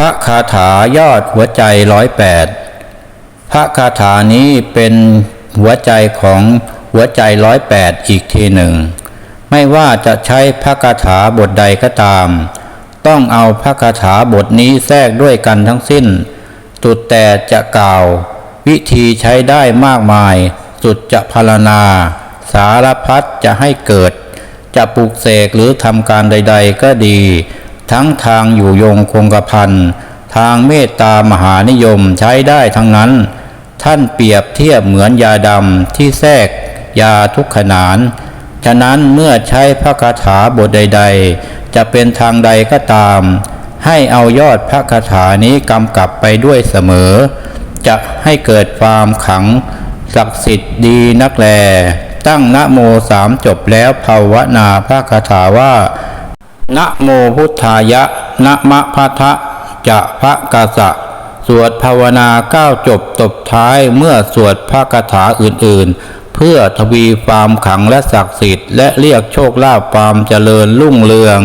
พระคาถายอดหัวใจร้อยแปดพระคาถานี้เป็นหัวใจของหัวใจร้อยแปดอีกทีหนึ่ง ไม่ว่าจะใช้พระคาถาบทใดก็ตาม ต้องเอาพระคาถาบทนี้แทรกด้วยกันทั้งสิ้น สุดแต่จะกล่าว วิธีใช้ได้มากมาย สุดจะพารณา สารพัดจะให้เกิด จะปลูกเสกหรือทำการใด ๆ ก็ดี ทั้งทางอยู่ยงคงกระพันทางเมตตามหานิยมใช้ได้ทั้งนั้น ท่านเปรียบเทียบเหมือนยาดำที่แทรกยาทุกขนาน ฉะนั้นเมื่อใช้พระคาถาบทใด ๆ จะเป็นทางใดก็ตาม ให้เอายอดพระคาถานี้กำกับไปด้วยเสมอ จะให้เกิดความขังศักดิ์สิทธิ์ดีนักแล ตั้งนะโมสามจบแล้วภาวนาพระคาถาว่า นะโมพุทธายะนะมะพะทะจะพระกาสะ สวดภาวนาเก้าจบตบท้ายเมื่อสวดพระคาถาอื่นๆ เพื่อทวีความขังและศักดิ์สิทธิ์และเรียกโชคลาภความเจริญรุ่งเรือง